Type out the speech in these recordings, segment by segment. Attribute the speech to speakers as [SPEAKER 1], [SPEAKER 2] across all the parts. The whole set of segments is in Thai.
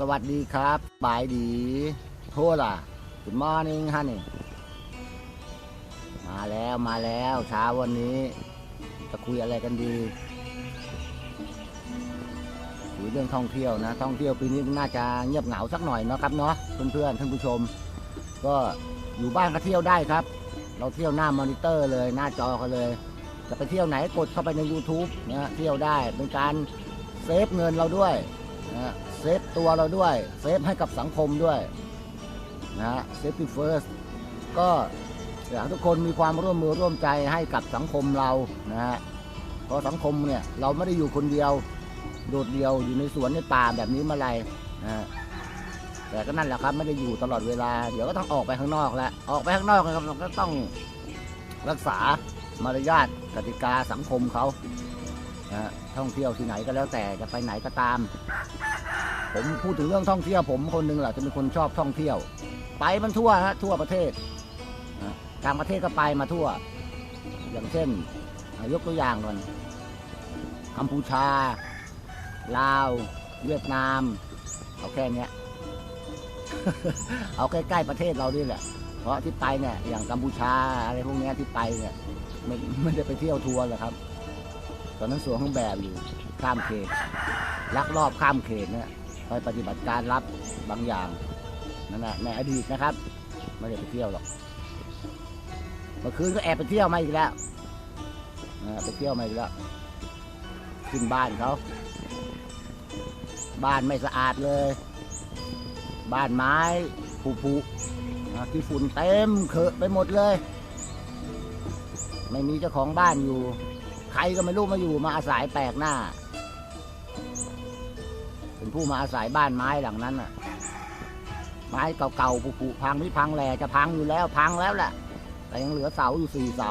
[SPEAKER 1] สวัสดีครับบายดี โทษล่ะ Good morning ฮะนี่ มาแล้วมาแล้วเช้าวันนี้ จะคุยอะไรกันดีคุยเรื่องท่องเที่ยวนะ ท่องเที่ยวปีนี้น่าจะเงียบเหงาสักหน่อยเนาะครับเนาะเพื่อนๆท่านผู้ชม ก็อยู่บ้านก็เที่ยวได้ครับ เราเที่ยวหน้ามอนิเตอร์เลยหน้าจอกันเลย จะไปเที่ยวไหนกดเข้าไปใน YouTube นะฮะเที่ยวได้เป็นการเซฟเงินเราด้วยนะฮะเซ ซฟตัวเราด้วย เซฟให้กับสังคมด้วยนะฮะเซฟตี้เฟิร์สก็อยากทุกคนมีความร่วมมือร่วมใจให้กับสังคมเรานะฮะเพราะสังคมเนี่ยเราไม่ได้อยู่คนเดียว โดดเดียวอยู่ในสวนในป่าแบบนี้มาไรนะฮะแต่ก็นั่นแหละครับไม่ได้อยู่ตลอดเวลา เดี๋ยวก็ต้องออกไปข้างนอกแล้วออกไปข้างนอกนะครับเราก็ต้องรักษามารยาทกติกาสังคมเขานะฮะท่องเที่ยวที่ไหนก็แล้วแต่จะไปไหนก็ตาม ผมพูดถึงเรื่องท่องเที่ยวผมคนหนึ่งแหละจะเป็นคนชอบท่องเที่ยว ไปมันทั่วฮะทั่วประเทศต่างประเทศก็ไปมาทั่ว อย่างเช่นยกตัวอย่างก่อนกัมพูชา ลาว เวียดนาม เอาแค่นี้เอาใกล้ๆประเทศเรานี่แหละ เพราะที่ไปเนี่ยอย่างกัมพูชาอะไรพวกนี้ที่ไปเนี่ยไม่ไม่ได้ไปเที่ยวทัวร์หรอกครับ ตอนนั้นสวมเครื่องแบบอยู่ข้ามเขตลักลอบข้ามเขตเนี่ย ไปปฏิบัติการรับบางอย่างนั่นแหละในอดีตนะครับไม่ได้ไปเที่ยวหรอกเมื่อคืนก็แอบไปเที่ยวมาอีกแล้วไปเที่ยวมาอีกแล้วขึ้นบ้านเขาบ้านไม่สะอาดเลย บ้านไม้ผุๆนะที่ฝุ่นเต็มเคอะไปหมดเลย ไม่มีเจ้าของบ้านอยู่ ใครก็ไม่รู้มาอยู่มาอาศัยแปลกหน้า เป็นผู้มาอาศัยบ้านไม้หลังนั้นน่ะ ไม้เก่าๆผุพังไม่พังแหล่จะพังอยู่แล้วพังแล้วแหละแต่ยังเหลือเสาอยู่สี่เสา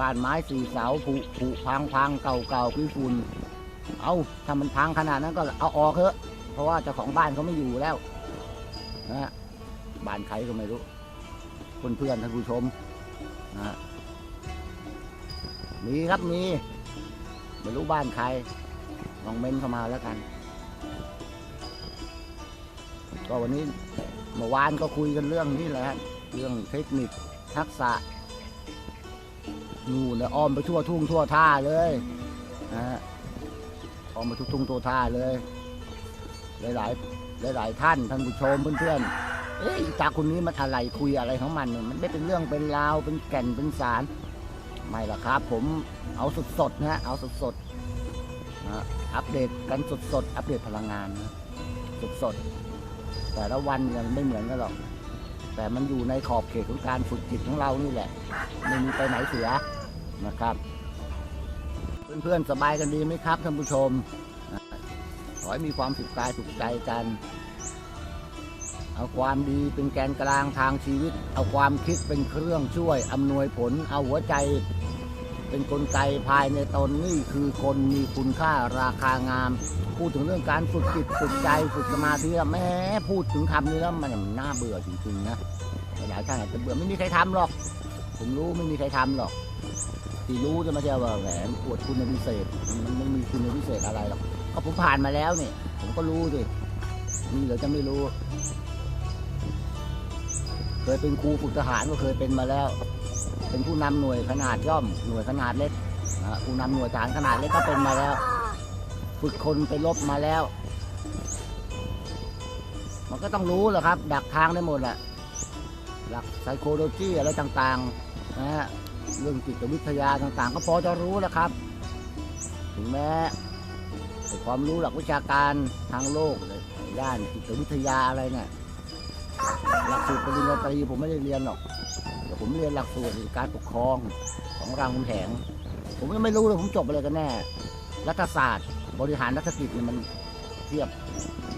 [SPEAKER 1] บ้านไม้สี่เสาผุผุพังพังเก่าๆพี่ฝุ่นเอาถ้ามันพังขนาดนั้นก็เอาออกเถอะ เพราะว่าเจ้าของบ้านเขาไม่อยู่แล้วนะบ้านใครก็ไม่รู้เพื่อนๆท่านผู้ชมนะมีครับมีไม่รู้บ้านใคร ลองเม้นเข้ามาแล้วกัน ก็วันนี้เมื่อวานก็คุยกันเรื่องนี้แหละ เรื่องเทคนิคทักษะนู่นนะอ้อมไปทั่วทุ่งทั่วท่าเลยนะฮะอ้อมไปทุกทุ่งทั่วท่าเลย หลายหลายหลายหลายท่านท่านผู้ชมเพื่อนๆเอ๊ะตาคนนี้มันอะไรคุยอะไรของมันมันไม่เป็นเรื่องเป็นราวเป็นแก่นเป็นสารไม่ละครับ ผมเอาสดๆนะฮะเอาสดๆ นะอัปเดตกันสดๆ อัปเดตพลังงานนะสดๆ แต่ละวันยังไม่เหมือนกันหรอก แต่มันอยู่ในขอบเขตของการฝึกจิตของเรานี่แหละไม่มีไปไหนเสียนะครับ เพื่อนๆ สบายกันดีไหมครับท่านผู้ชม ขอให้มีความสุขกายสุขใจกัน เอาความดีเป็นแกนกลางทางชีวิต เอาความคิดเป็นเครื่องช่วยอำนวยผล เอาหัวใจ เป็นกลไกภายในตนนี่คือคนมีคุณค่าราคางาม พูดถึงเรื่องการฝึกจิตฝึกใจฝึกสมาธิแม้พูดถึงคำนี้แล้วมันมันน่าเบื่อจริงๆนะหลายท่านอาจจะเบื่อไม่มีใครทำหรอก ผมรู้ไม่มีใครทำหรอกที่รู้จะม่ใช่ว่าแหมปวดคุณพิเศษ มันไม่มีคุณพิเศษอะไรหรอกก็ผมผ่านมาแล้วเนี่ยผมก็รู้สินี่เหรือจะไม่รู้ เคยเป็นครูฝึกทหารก็เคยเป็นมาแล้ว เป็นผู้นำหน่วยขนาดย่อมหน่วยขนาดเล็กผู้นำหน่วยทหารขนาดเล็กก็เป็นมาแล้ว ฝึกคนไปรบมาแล้ว มันก็ต้องรู้แหละครับ ดักทางได้หมดแหละหลักไซโคโลจีอะไรต่างๆนะฮะเรื่องจิตวิทยาต่างๆ ก็พอจะรู้แล้วครับ ถึงแม้ความรู้หลักวิชาการทางโลกเลยด้านจิตวิทยาอะไรเนี่ยหลักสูตรปริญญาตรีผมไม่ได้เรียนหรอก ผมเรียนหลักสูตรการปกครองของรามคำแหงผมยังไม่รู้เลยผมจบอะไรกันแน่ รัฐศาสตร์ บริหารรัฐกิจเนี่ยมันเทียบ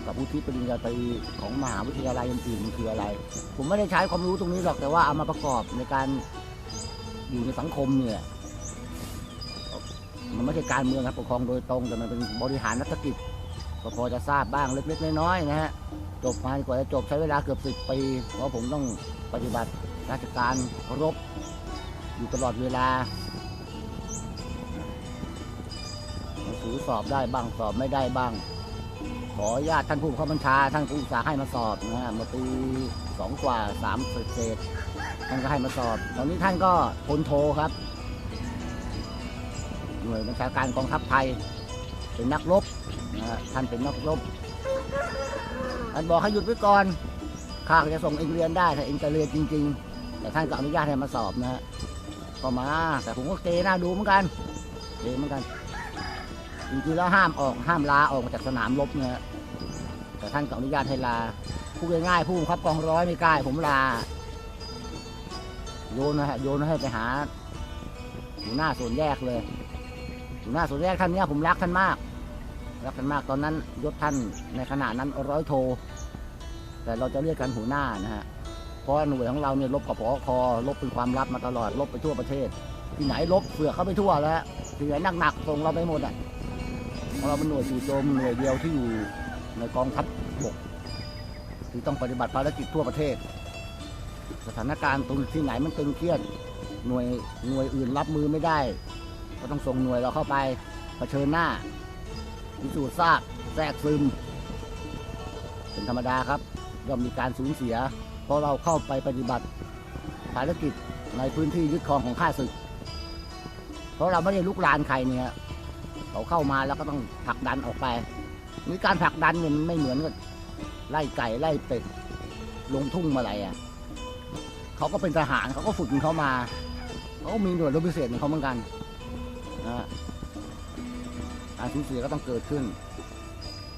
[SPEAKER 1] กับวุฒิปริญญาตรีของมหาวิทยาลัยอื่นๆมันคืออะไร ผมไม่ได้ใช้ความรู้ตรงนี้หรอกแต่ว่าเอามาประกอบในการอยู่ในสังคมเนี่ยมันไม่ใช่การเมืองครับปกครองโดยตรง แต่มันเป็นบริหารรัฐกิจก็พอจะทราบบ้างเล็กๆน้อยๆนะฮะจบมากว่าจะจบใช้เวลาเกือบสิบปีเพราะผมต้องปฏิบัติ ราชการรบอยู่ตลอดเวลาในส่วนสือสอบได้บ้างสอบไม่ได้บ้าง ขออนุญาตท่านผู้บังคับบัญชาท่านผู้สาให้มาสอบนะฮะมื่อปีสองกว่าสามเศษท่านก็ให้มาสอบ ตอนนี้ท่านก็พลโทครับ หน่วยบัญชาการกองทัพไทย เป็นนักรบนะฮะท่านเป็นนักรบท่านบอกให้หยุดไว้ก่อนข้าก็จะส่งเองเรียนได้ถ้าเองจะเรียนจริง ๆ แต่ท่านก็อนุญาตให้มาสอบนะฮะก็มา แต่ผมก็เกหน้าดูเหมือนกันเกเหมือนกันจริงๆแล้วห้ามออกห้ามลาออกมาจากสนามรบนะฮะแต่ท่านก็อนุญาตให้ลาพูดง่ายๆผู้บังคับกองร้อยไม่กล้าผมลา โยนนะฮะโยนให้ไปหาหัวหน้าส่วนแยกเลยหัวหน้าส่วนแยกท่านเนี้ยผมรักท่านมากรักท่านมากตอนนั้นยศท่านในขณะนั้นร้อยโท แต่เราจะเรียกกันหัวหน้านะฮะ ราะหน่วยของเราเนี่ยลบกับพอคอลบเป็นความลับมาตลอดลบไปทั่วประเทศ ที่ไหนลบเสือเข้าไปทั่วแล้วที่ไหนหนักๆส่งเราไปหมดอะเพราะเราเป็นหน่วยจู่โจมหน่วยเดียวที่อยู่ในกองทัพบกที่ต้องปฏิบัติภารกิจทั่วประเทศ สถานการณ์ตรงที่ไหนมันตึงเครียดหน่วยหน่วยอื่นรับมือไม่ได้ ก็ต้องส่งหน่วยเราเข้าไปเผชิญหน้าพิสูจน์ทราบแทรกซึม เป็นธรรมดาครับย่อมมีการสูญเสีย เพราะเราเข้าไปปฏิบัติภารกิจในพื้นที่ยึดครองของข้าศึก เพราะเราไม่ได้ลุกลานใครเนี่ยเขาเข้ามาแล้วก็ต้องผลักดันออกไปนี่การผลักดันเนี่ยมันไม่เหมือนกับไล่ไก่ไล่เป็ดลงทุ่งมาอะไรอะเขาก็เป็นทหารเขาก็ฝึกเขามาเขาก็มีหน่วยรบพิเศษของเขาเหมือนกันนะฮะการสูญเสียก็ต้องเกิดขึ้น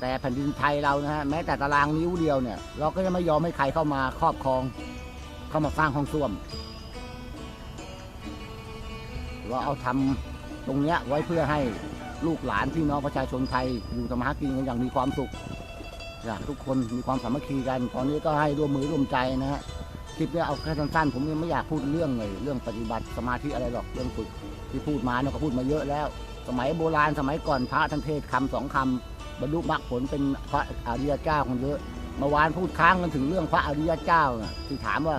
[SPEAKER 1] แต่แผ่นดินไทยเรานะฮะแม้แต่ตารางนิ้วเดียวเนี่ย เราก็จะไม่ยอมให้ใครเข้ามาครอบครอง เข้ามาสร้างห้องส้วมเราเอาทำตรงเนี้ยไว้เพื่อให้ลูกหลานพี่น้องประชาชนไทยอยู่ทำมาหากินกันอย่างมีความสุขอยากทุกคนมีความสามัคคีกัน ตอนนี้ก็ให้ร่วมมือร่วมใจนะฮะคลิปนี้เอาแค่สั้นๆผมยังไม่อยากพูดเรื่องเลยเรื่องปฏิบัติสมาธิอะไรหรอกเรื่องฝึกที่พูดมาเนี่ยก็พูดมาเยอะแล้ว สมัยโบราณสมัยก่อนพระท่านเทศคำสองคำ บรรลุมรรคผลเป็นพระอริยเจ้าคนเยอะเมื่อวานพูดค้างกันถึงเรื่องพระอริยเจ้าน่ะที่ถามว่า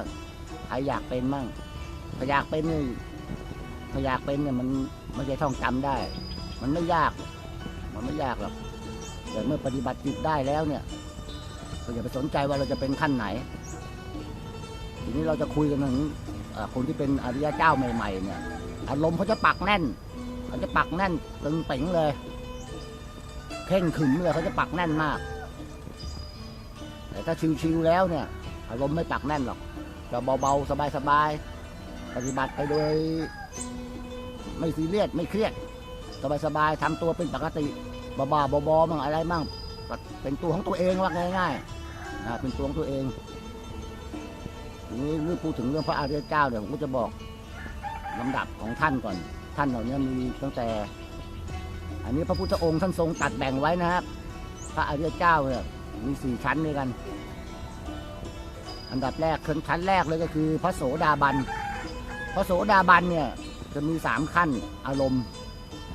[SPEAKER 1] ใครอยากเป็นมั่งถ้าอยากเป็นนี่ถ้าอยากเป็นเนี่ยมันไม่ใช่ท่องจำได้ มันไม่ยาก มันไม่ยากหรอกแต่เมื่อปฏิบัติจิตได้แล้วเนี่ยก็อย่าไปสนใจว่าเราจะเป็นขั้นไหน ทีนี้เราจะคุยกันถึงคนที่เป็นอริยเจ้าใหม่ ๆ เนี่ยอารมณ์เขาจะปักแน่นเขาจะปักแน่นตึงเป๋งเลย เข่งขึมเลยเขาจะปักแน่นมาก แต่ถ้าชิวๆแล้วเนี่ยอารมณ์ไม่ปักแน่นหรอกจะเบาๆสบายๆปฏิบัติไปโดย ไม่ซีเรียสไม่เครียดสบายๆทำตัวเป็นปกติบ้าๆบอๆมั่งอะไรมั่งเป็นตัวของตัวเองว่าง่ายๆนะเป็นตัวของตัวเองนี้เรื่องพูดถึงเรื่องพระอริยเจ้าเนี่ยวผมก็จะบอกลำดับของท่านก่อน ท่านเหล่านี้มีตั้งแต่ นนี้พระพุทธองค์ท่านทรงตัดแบ่งไว้นะครับ พระอริยเจ้าเนี่ยมีสี่ชั้นด้วยกัน อันดับแรกชั้นแรกเลยก็คือ พระโสดาบัน พระโสดาบันเนี่ยจะมีสามขั้นอารมณ์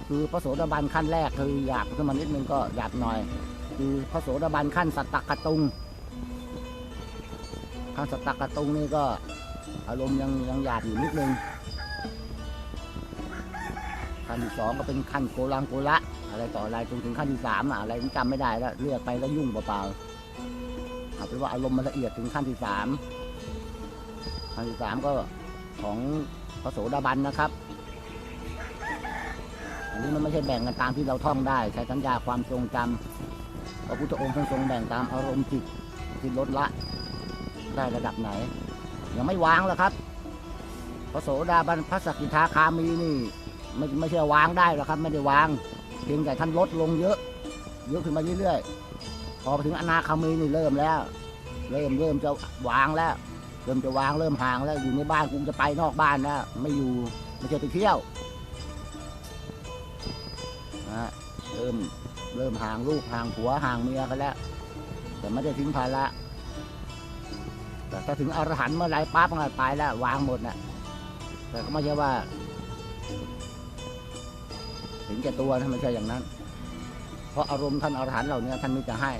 [SPEAKER 1] คือพระโสดาบันขั้นแรกคือหยาบขึ้นมานิดนึงก็หยาบหน่อย คือพระโสดาบันขั้นสัตตกตุงขั้นสตักกะตุงนี่ก็อารมณ์ยังยังหยาบอยู่นิดนึง ขั้นที่สองก็เป็นขั้นโกลังโกละ อะไรต่ออะไรจนถึงขั้นที่สามอะไรจำไม่ได้แล้วเรียกไปแล้วยุ่งเปล่าๆเอาเป็นว่าอารมณ์มันละเอียดถึงขั้นที่สามขั้นที่สามก็ของพระโสดาบันนะครับ อันนี้มันไม่ใช่แบ่งกันตามที่เราท่องได้ ใช้สัญญาความทรงจำพระพุทธองค์ท่านทรงแบ่งตามอารมณ์จิตที่ลดละ ได้ระดับไหน ยังไม่วางแล้วครับพระโสดาบันพระสกิทาคามีนี่ ไม่ไม่ใช่วางได้หรอกครับ ไม่ได้วาง เพียงแต่ท่านลดลงเยอะเยอะขึ้นมาเรื่อยๆ พอไปถึงอนาคามีนี่เริ่มแล้ว เริ่มเริ่มจะวางแล้ว เริ่มจะวางเริ่มห่างแล้วอยู่ในบ้านกูจะไปนอกบ้านแล้วไม่อยู่ไม่ใช่ไปเที่ยวนะฮะเริ่มเริ่มห่างลูกห่างผัวห่างเมียกันแล้ว แต่ไม่ได้ทิ้งภาระแต่ถ้าถึงอรหันต์เมื่อไรปั๊บมันก็ไปแล้ววางหมดนะแต่ก็ไม่ใช่ว่า ถึงแก่ตัวนะไม่ใช่อย่างนั้น เพราะอารมณ์ท่านอรหันต์เหล่านี้ท่านมีจะให้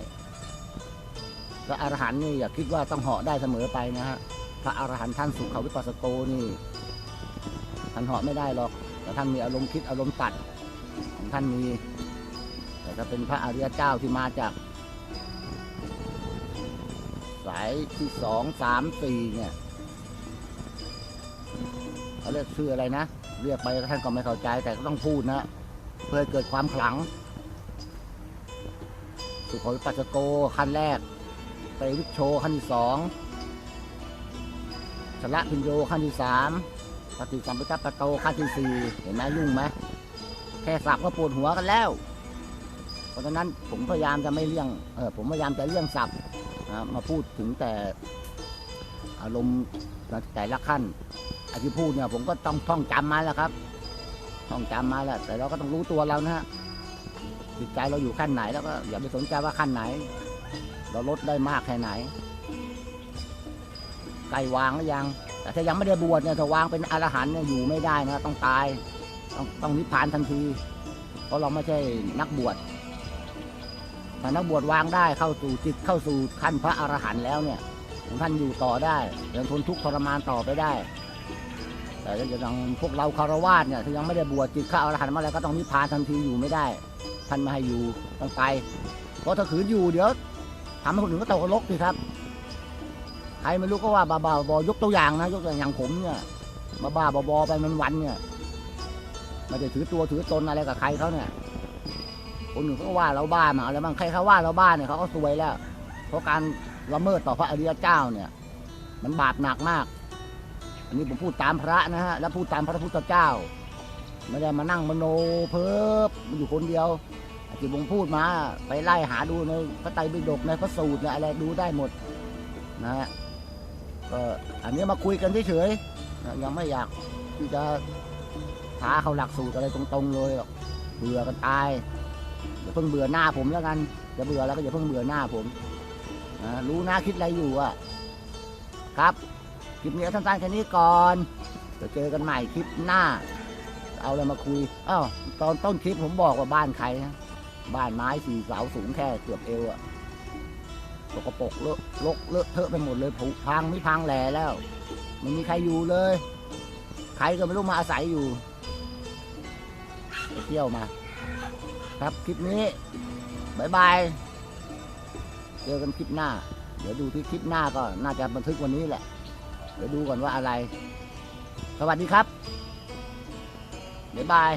[SPEAKER 1] และอรหันต์นี่อย่าคิดว่าต้องเหาะได้เสมอไปนะฮะพระอรหันต์ท่านสุขวิปัสสโกนี่ท่านเหาะไม่ได้หรอก แต่ท่านมีอารมณ์คิดอารมณ์ตัดของท่านมี แต่ถ้าเป็นพระอริยเจ้าที่มาจาก สายที่สองสามสี่เนี่ยเขาเรียกชื่ออะไรนะ เรียกไปท่านก็ไม่เข้าใจแต่ก็ต้องพูดนะ เพื่อเกิดความขลัง สุโขยปัสสโกขั้นแรกเตวิชโชขั้นที่สองชละพิญโยขั้นที่สามปฏิสัมพิทัปปะโตขั้นที่สี่เห็นไหมยุ่งไหมแค่สับก็ปวดหัวกันแล้ว เพราะฉะนั้นผมพยายามจะไม่เลี่ยงเออผมพยายามจะเลี่ยงสับนะมาพูดถึงแต่อารมณ์แต่ละขั้นไอ้ที่พูดเนี่ยผมก็ต้องท่องจำมาแล้วครับ ท่องจำมาแล้วแต่เราก็ต้องรู้ตัวเรานะฮะจิตใจเราอยู่ขั้นไหนแล้วก็อย่าไปสนใจว่าขั้นไหน เราลดได้มากแค่ไหนใกล้วางหรือยัง แต่ถ้ายังไม่ได้บวชเนี่ยถ้าวางเป็นอรหันเนี่ยอยู่ไม่ได้นะต้องตาย ต้องต้องนิพพานทันที เพราะเราไม่ใช่นักบวชถ้านักบวชวางได้เข้าสู่จิตเข้าสู่ขั้นพระอรหันต์แล้วเนี่ยท่านอยู่ต่อได้ยังทนทุกข์ทรมานต่อไปได้ แต่ถ้าจะต้องพวกเราคารวาสเนี่ยถ้ายังไม่ได้บวชจิตเข้าอรหันต์มาแล้วก็ต้องนิพพานทันทีอยู่ไม่ได้ ท่านม่ให้อยู่ต้องไป เพราะถ้าขืนอยู่เดี๋ยวทำให้คนอื่นก็ตกนรกสิครับ ใครไม่รู้ก็ว่าบ้าบาบอยกตัวอย่างนะยกตัวอย่างอย่างผมเนี่ยบาบ้าบอไปมันวันเนี่ยไม่ได้ถือตัวถือตนอะไรกับใครเขาเนี่ยคนอื่นเขาก็ว่าเราบ้ามาอะไรบ้างใครเขาว่าเราบ้าเนี่ยเขาก็ซวยแล้ว เพราะการละเมิดต่อพระอริยเจ้าเนี่ย มันบาปหนักมาก อันนี้ผมพูดตามพระนะฮะ และพูดตามพระพุทธเจ้า ไม่ได้มานั่งมโนเพ้อมันอยู่คนเดียวที่ผมพูดมาไปไล่หาดูในพระไตรปิฎกในพระสูตรในอะไรดูได้หมดนะฮะก็อันนี้มาคุยกันเฉยๆยังไม่อยากที่จะท้าเขาหลักสูตรอะไรตรงๆเลยหรอกเบื่อกันตายอย่าเพิ่งเบื่อหน้าผมแล้วกันจะเบื่อแล้วก็อย่าเพิ่งเบื่อหน้าผมนะรู้นะคิดอะไรอยู่อะครับ ลิปนี้เอาสั้นๆแค่นี้ก่อน เดี๋ยวเจอกันใหม่คลิปหน้า เอาอะไรมาคุยอ้าวตอนต้นคลิปผมบอกว่าบ้านใครนะบ้านไม้สี่เสาสูงแค่เกือบเอวอะสกปรกเลอะลกเลอะเทอะไปหมดเลยผุพังไม่พังแหล่แล้วไม่มีใครอยู่เลย ใครก็ไม่รู้มาอาศัยอยู่ไปเที่ยวมา ครับคลิปนี้บายบาย เจอกันคลิปหน้า เดี๋ยวดูที่คลิปหน้าก็น่าจะบันทึกวันนี้แหละ เดี๋ยวดูก่อนว่าอะไร สวัสดีครับบ๊ายบาย